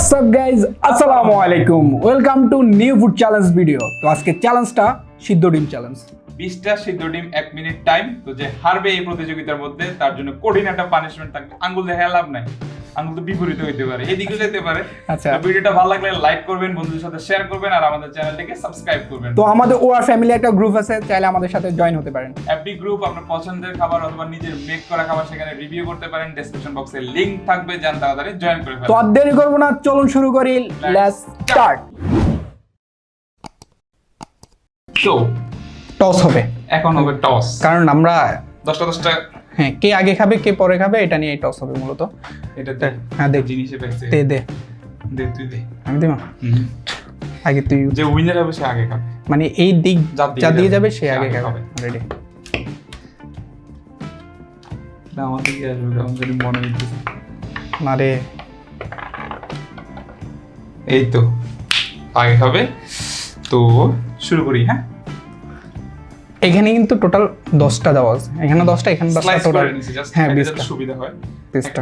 WhatsApp guys আসসালামু আলাইকুম welcome to new food challenge video তো আজকে চ্যালেঞ্জটা সিদ্ধ ডিম চ্যালেঞ্জ বিশটা সিদ্ধ ডিম, এক মিনিট টাইম তো যে হারবে এই প্রতিযোগিতার মধ্যে, তার জন্য কঠিন একটা পানিশমেন্ট থাকবে। আঙ্গুল দেখে লাভ নাই। আঙ্গুল বিপরীত হইতে পারে এদিকে যেতে পারে। আচ্ছা। ভিডিওটা ভালো লাগলে লাইক করবেন বন্ধুদের সাথে শেয়ার করবেন আর আমাদের চ্যানেলটিকে সাবস্ক্রাইব করবেন। তো আমাদের ওয়ার ফ্যামিলি একটা গ্রুপ আছে চাইলে আমাদের সাথে জয়েন হতে পারেন। এফবি গ্রুপ আপনার পছন্দের খাবার অথবা নিজের মেক করা খাবার সেখানে রিভিউ করতে পারেন। ডেসক্রিপশন বক্সে লিংক থাকবে যান তাড়াতাড়ি জয়েন করে তো আর দেরি করব না চলুন শুরু করি। লেটস স্টার্ট তো টস হবে। এখন হবে টস কারণ আমরা দশটা দশটা হ্যাঁ কে আগে খাবে কে পরে খাবে এটা নিয়ে টস হবে মূলত। এটা হ্যাঁ দেখ জিনিসে দে দে। দে তুই দে। আমি দিমা আগে তুই যে উইনার হবে সে আগে খাবে। মানে এই দিক যা দিয়ে যাবে, সে আগে খাবে। রেডি না আমার দিকে আসবে কেমন জানি মনে হইতেছে না রে এই তো আগে হবে তো শুরু করি হ্যাঁ? এখানে কিন্তু টোটাল দশটা দেওয়া আছে। এখানে দশটা এখানে দশটা টোটাল হ্যাঁ বিশটা। সুবিধা হয়। বিশটা।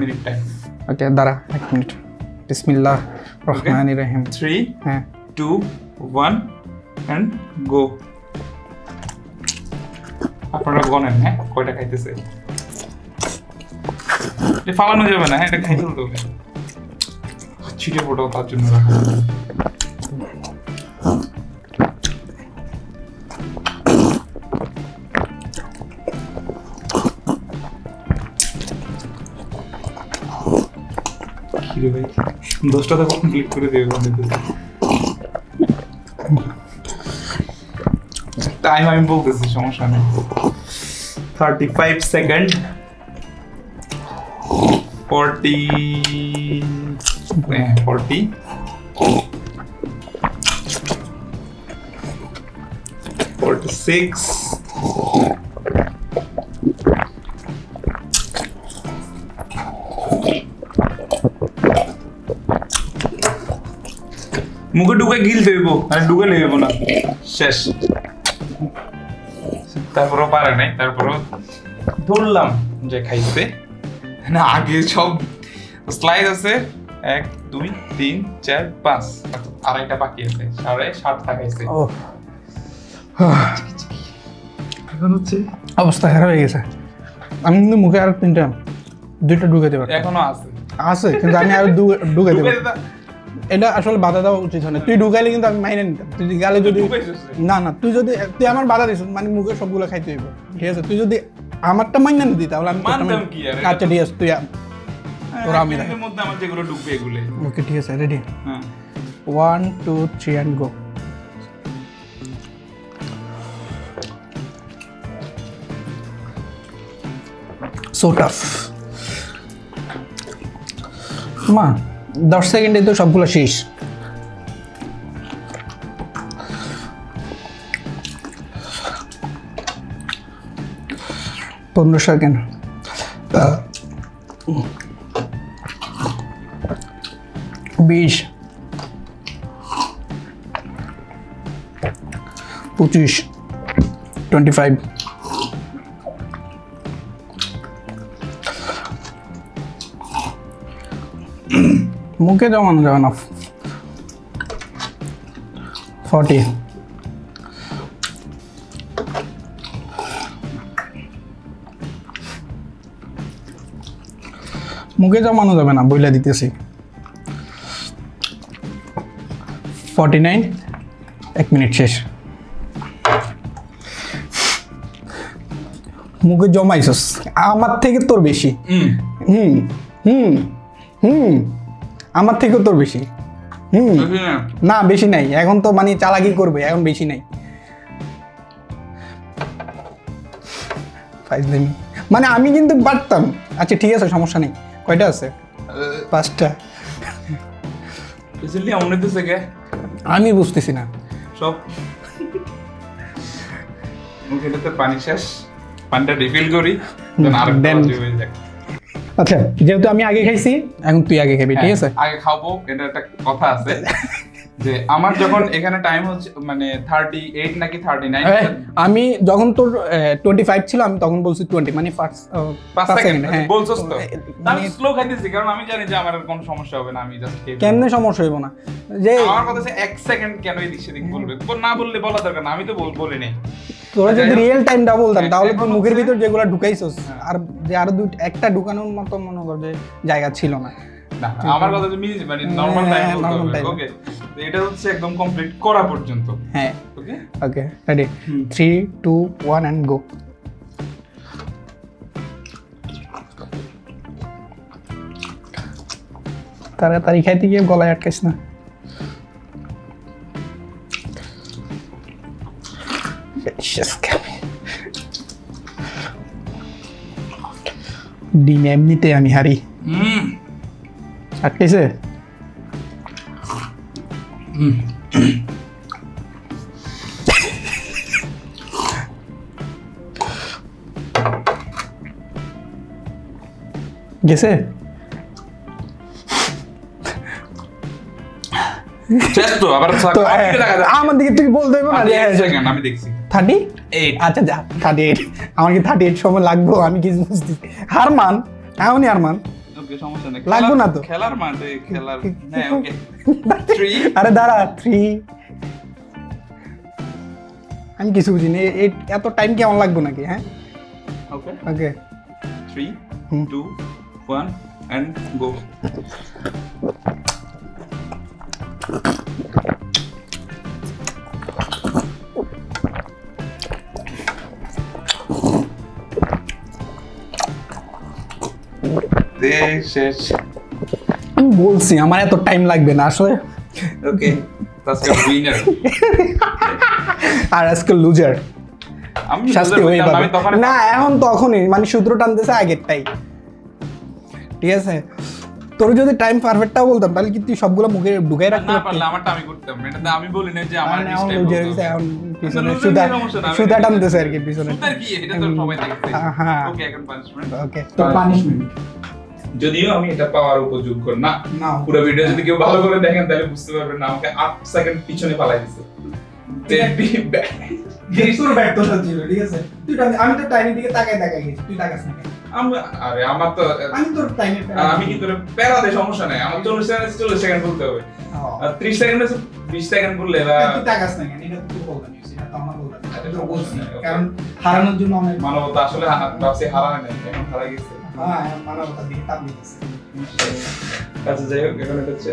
ওকে দাঁড়া এক মিনিট বিসমিল্লাহ রহমান রহিম। 3 হ্যাঁ। 2 1 এন্ড গো আপনারা গনেন হ্যাঁ? কয়টা খাইতেছে? এটা ফালানো যাবে না হ্যাঁ? এটা খাই ফেলতে হবে। ছিটে ফোটাও তার জন্য রাখা। ভাই দশটা তো কমপ্লিট করে দেবে টাইম আমি বলতেছি, সমস্যা নেই। Thirty five second forty forty forty six মুখে ঢুকে গিলতে হইব মানে ঢুকে নেব না। শেষ। তারপরও পারে নাই তারপরও ধরলাম যে খাইতে না আগে সব স্লাইড আছে। এক দুই তিন চার পাঁচ। আড়াইটা বাকি আছে সাড়ে সাতটা খাইছে এখন হচ্ছে অবস্থা খারাপ হয়ে গেছে। আমি কিন্তু মুখে আর তিনটা দুইটা ঢুকে দেবার এখনও আছে। আছে কিন্তু আমি আর দু- ঢুকে দেবো এটা আসলে বাধা দেওয়া উচিত হয় না। তুই ঢুকাইলে কিন্তু আমি মাইনে নিতাম। তুই গেলে যদি না না তুই যদি তুই আমার বাধা দিস মানে মুখে সবগুলো খাইতে হইব। ঠিক আছে তুই যদি আমারটা মাইনে নিতি তাহলে আমি মানতাম কি আর, এটা আচ্ছা ঠিক আছে তুই হ্যাঁ, তোরা আমি মধ্যে আমার যেগুলো ঢুকবে এগুলো ওকে ঠিক আছে রেডি হ্যাঁ। One two three and go so tough মা দশ সেকেন্ডে তো সবগুলো শেষ। পনেরো সেকেন্ড। বিশ। পঁচিশ। Twenty five. মুখে জমানো যাবে না। ফর্টি মুখে জমানো যাবে না বইলা দিতেছি। ফর্টি নাইন এক মিনিট শেষ। মুখে জমাইছস আমার থেকে তোর বেশি। হুম। হুম। হুম। হুম। আমার থেকে তোর বেশি। হুম। না? বেশি নাই। এখন তো মানে চালাকি করবে এখন বেশি নাই। মানে আমি কিন্তু পারতাম। আচ্ছা ঠিক আছে সমস্যা নেই। কয়টা আছে? পাঁচটা। আমি বুঝতেছি না। সব। মুখেটাতে পানি শেষ। পানিটা রিফিল করি দেন আর Then- হয়ে আচ্ছা যেহেতু আমি আগে খাইছি এখন তুই আগে খাবি ঠিক আছে? হ্যাঁ, আগে খাব এটা একটা কথা আছে। যে আমার যখন এখানে টাইম হচ্ছে মানে থার্টি এইট নাকি থার্টি নাইন আমি যখন তোর টোয়েন্টি ফাইভ ছিল আমি তখন বলছি টোয়েন্টি মানে পাঁচ সেকেন্ড হ্যাঁ। বলছস তো? মানে আমি স্লো খাইতেছি কারণ আমি জানি যে আমার কোনো সমস্যা হবে না আমি জাস্ট কেমনে সমস্যা হইব না? যে আমার কথা হচ্ছে এক সেকেন্ড কেন এদিক সেদিক বলবে? বল- না বললে বলা দরকার না আমি তো বল- নাই। তোরা যদি রিয়েল টাইমটা বলতাম তাহলে তুই মুখের ভিতর যেগুলো ঢুকাইছস হ্যাঁ। আর যে আরও দুই একটা ঢুকানোর মতো মনে কর যে জায়গা ছিল না। না আমার কথা মানে নরমাল টাইম হ্যাঁ, বলতে হবে. ওকে এটা হচ্ছে একদম কমপ্লিট করা পর্যন্ত। হ্যাঁ। Okay okay ready hmm. Three two one and go তাড়াতাড়ি খাইতে গিয়ে গলায় আটকাইস না। ডিম এমনিতে আমি হারি। হুম আটকাইছে গেছে আমার দিকে তুই বলতে আমি দেখছি। থার্টি? এইট আচ্ছা যা থার্টি এইট আমার কি থার্টি এইট সময় লাগবো? আমি কিছু বুঝতেছি? হার এমনই হার মান ওকে সমস্যা নেই? লাগবো না তো। খেলার মাঠে খেলার হ্যাঁ ওকে থ্রি আরে দাঁড়া থ্রি আমি কিছু বুঝিনি। এত টাইম কি আমার লাগবে নাকি হ্যাঁ? Okay okay three two one and go শেষ আমি বলছি আমার এত টাইম লাগবে না আসলে। ওকে আজকে উইনার আর আজকে লুজার আমি শাস্তি হয়ে পাবে। না এখন তখনই মানে সূত্র টানতেছে আগেরটাই। ঠিক আছে? তোর যদি টাইম পারফেক্টটাও বলতাম তাহলে কি তুই সবগুলো মুখে ঢুকাই রাখতে না পারলে আমারটা আমি করতাম এটা তো আমি বলি না যে আমার এখন পিছনে সুদা সুদা টানতেছে আর কি পিছনে। সুতার কি এটা তো সবাই দেখছে হ্যাঁ। ওকে এখন পানিশমেন্ট ওকে তো পানিশমেন্ট যদিও আমি এটা পাওয়ার উপযোগ্য না। না। পুরো ভিডিও যদি কেউ ভালো করে দেখেন তাহলে বুঝতে পারবেন না আমাকে আট সেকেন্ড পিছনে পালাই দিছে। ঠিক আছে? তুই আমি তো টাইমের দিকে তাকাই তাকাই গেছি তুই তাকাস না? আরে আমার তো আমি তোর টাইমে আমি কি তোর প্যারাতে সমস্যা নাই। আমার চল্লিশ সেকেন্ড চল্লিশ সেকেন্ড বলতে হবে। আর ত্রিশ সেকেন্ড বিশ সেকেন্ড বললে বা তুই তাকাস না কেন? এটা তুই এটা তো আমার কারণ হারানোর জন্য অনেক মানবতা আসলে ভাবছি হারা হয় নাই এখন হারা গেছে। হ্যাঁ দিতেছে আচ্ছা যাই হোক এখন হচ্ছে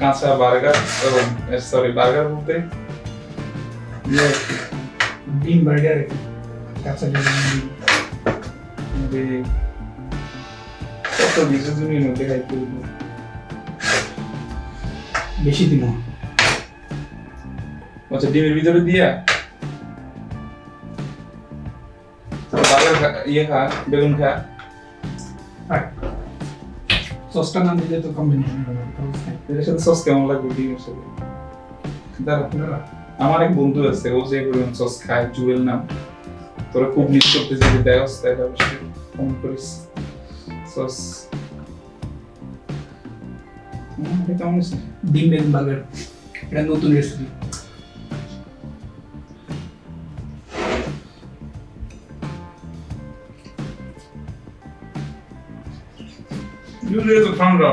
কাঁচা বার্গার সরি বার্গার বলতে? ডিম বার্গার কাঁচা ডিম কত কিছু তুমি মধ্যে খাইতে বেশি দিন আচ্ছা ডিমের ভিতরে দিয়া? বার্গার ইয়ে খা বেগুন খা। সসটা না দিলে তো কম্বিনেশন সস কেমন লাগবে? ডিমের সাথে আমার এক বন্ধু আছে, ও যে পরিমাণ সস খায়, জুয়েল নাম। তোরা খুব মিস করতেছিস যে দেয় তাহলে অবশ্যই ফোন করিস। সস? ডিম বেগুন বার্গার এটা নতুন রেসিপি Usually তো ঠান্ডা।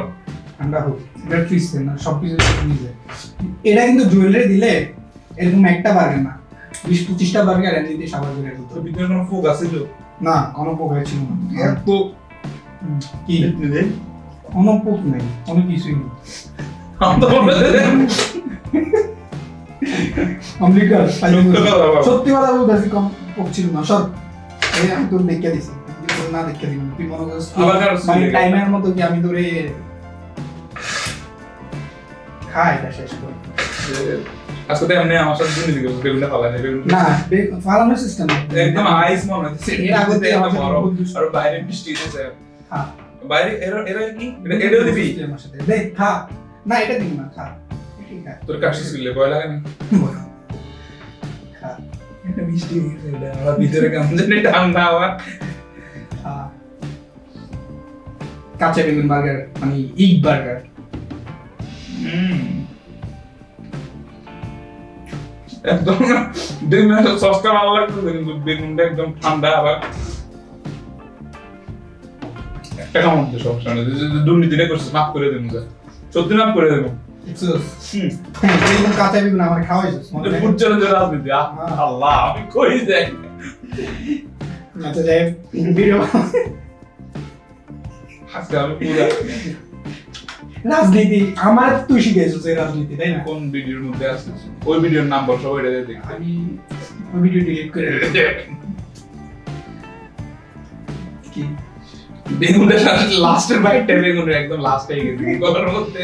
ঠান্ডা হোক এটা ফ্রিজ না সব কিছু ফ্রিজে এটা কিন্তু জুয়েলারি দিলে এরকম একটা বার্গার না বিশ পঁচিশটা বার্গার এমনিতে সাবার ভিতরে কোনো ফোক আছে তো? না কোনো ছিল না। এত কি? কোনো পোক নেই কোনো কিছুই নেই। বলতে সত্য কথা বলতেছি কম পোক ছিল না সব। এই আমি তোর দেখে দিছি। না দেখে দিবি তুই মনে আবার মানে টাইমের মতো কি আমি তোরে খা এটা শেষ কর। আজকে এমনি আমার সাথে দুর্নীতি করছে, বেগুনটা ফালাই না ফালানোর সিস্টেম একদম আইস মনে হচ্ছে। এর আগে বহুত দুষ্ট। আর বাইরে বৃষ্টি হচ্ছে বাইরে এরা এরা কি? এটা- এটাও দিবি? আমার খা। না এটা দিবি না খা। তোর কাশি ছিলে ভয় লাগে না? খা। এটা মিষ্টি হয়ে গেছে এটা ভিতরে কেমন জানি ঠান্ডা খা কাঁচা বেগুন বার্গার মানে ইগ বার্গার। একদম দুই সসটা ভালো লাগতেছে কিন্তু বেগুনটা একদম ঠান্ডা আবার। একটা কামড় দিয়ে সমস্যা নেই। যদি- যদি দুর্নীতিটা করছিস মাফ করে দেবো যা। সত্যি মাফ করে দেবো। কাঁচা বেগুন আমার খাওয়াইছিস রাজনীতি। আল্লাহ আমি কই যাই? হোক, ভিডিও আজকে আমি পুরা। রাজনীতি আমার তুই শিখেছিস এই রাজনীতি তাই না? কোন ভিডিওর মধ্যে আছে ওই ভিডিওর নাম বল সবাই এটা দেখ। আমি ওই ভিডিও ডিলিট করে। কি? বেগুনটা লাস্টের বাইটটা বেগুনের একদম লাস্টে গেছে। গলার মধ্যে?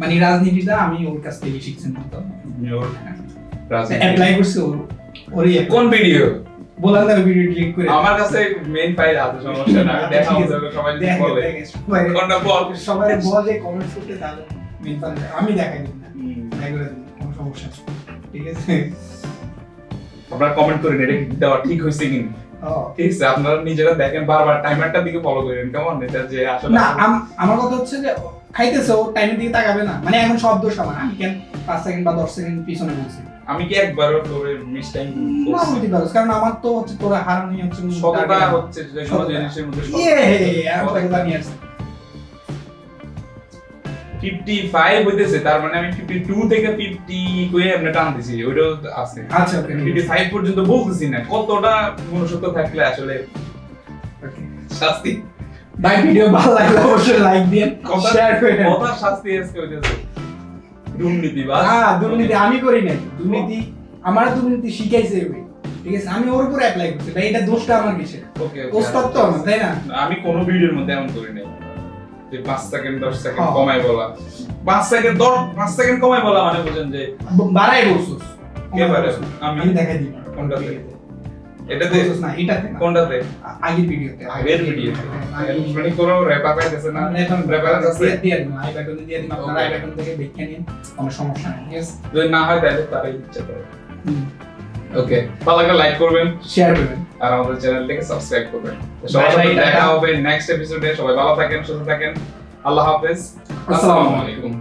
মানে রাজনীতিটা আমি ওর কাছ থেকে শিখছি ওর রাজনীতি। অ্যাপ্লাই করছি ওর ওরই। কোন ভিডিও ভিডিও ডিলিট করে। আমার কাছে মেইন ফাইল আছে সমস্যা না দেখা। যাবে সবাই বলে। কোনটা বল? সবাই বলে কমেন্টস করতে main file টা- আমি দেখাই দিই না। কোনো সমস্যা ঠিক আছে? আপনারা কমেন্ট করেন এটা দেওয়া ঠিক হয়েছে কিনা? ঠিক আছে আপনারা নিজেরা দেখেন বারবার টাইমারটার দিকে ফলো করেন কেমন? এটা যে আসলে না আমার কথা হচ্ছে যে খাইতেছে ও টাইমের দিকে তাকাবে না। মানে এখন সব দোষ আমার। আমি কেন পাঁচ সেকেন্ড বা দশ সেকেন্ড পিছনে বলছি আমি কি একবারও তোর মিস টাইম না বলতে পারো কারণ আমার তো হচ্ছে তোরা হারানি হচ্ছে সততা হচ্ছে যে সততা। জিনিসের মধ্যে ইয়ে আর কথা জানি আছে ফিফটি ফাইভ হইতেছে তার মানে আমি ফিফটি টু থেকে ফিফটি কয়ে আমরা টান দিছি ওইটাও আছে। আচ্ছা ওকে ফিফটি ফাইভ পর্যন্ত বলতেছি না কতটা মনুষ্যত্ব থাকলে আসলে শাস্তি? ভাই ভিডিও ভালো লাগলে অবশ্যই লাইক দিন কথা শেয়ার করে কথা শাস্তি আজকে হইতেছে। দুর্নীতি হ্যাঁ দুর্নীতি আমি করি নাই। দুর্নীতি আমার দুর্নীতি শিখাইছে ঠিক আছে আমি ওর উপর অ্যাপ্লাই করছি ভাই এটা দোষটা আমার কিসের ওকে ওস্তাদ তো আমার তাই না? আমি কোনো ভিডিওর মধ্যে এমন করি নাই। যে পাঁচ সেকেন্ড দশ সেকেন্ড। কমাই বলা। পাঁচ সেকেন্ড দশ পাঁচ সেকেন্ড কমাই বলা মানে বুঝেন যে বাড়াই বলছিস? আমি? দেখাই দিই। কোনটাতে? এটাতে না এটাতে কোনটাতে? আগের ভিডিওতে। আগের ভিডিও কোনো র্যাপার পাইতেছে না? এখন র্যাপার আছে দিয়ে দিয়ে দিন আই বাটনে দিয়ে দিন আপনারা আই বাটন থেকে দেখে নিন কোনো সমস্যা নেই ঠিক যদি না হয় তাহলে তারাই ইচ্ছা করে। ওকে ভালো লাগলে লাইক করবেন শেয়ার করবেন। আর আমাদের চ্যানেলটাকে সাবস্ক্রাইব করবেন। তো সবার সাথে দেখা হবে নেক্সট এপিসোডে সবাই ভালো থাকেন সুস্থ থাকেন। আল্লাহ হাফেজ। আসসালামু আলাইকুম।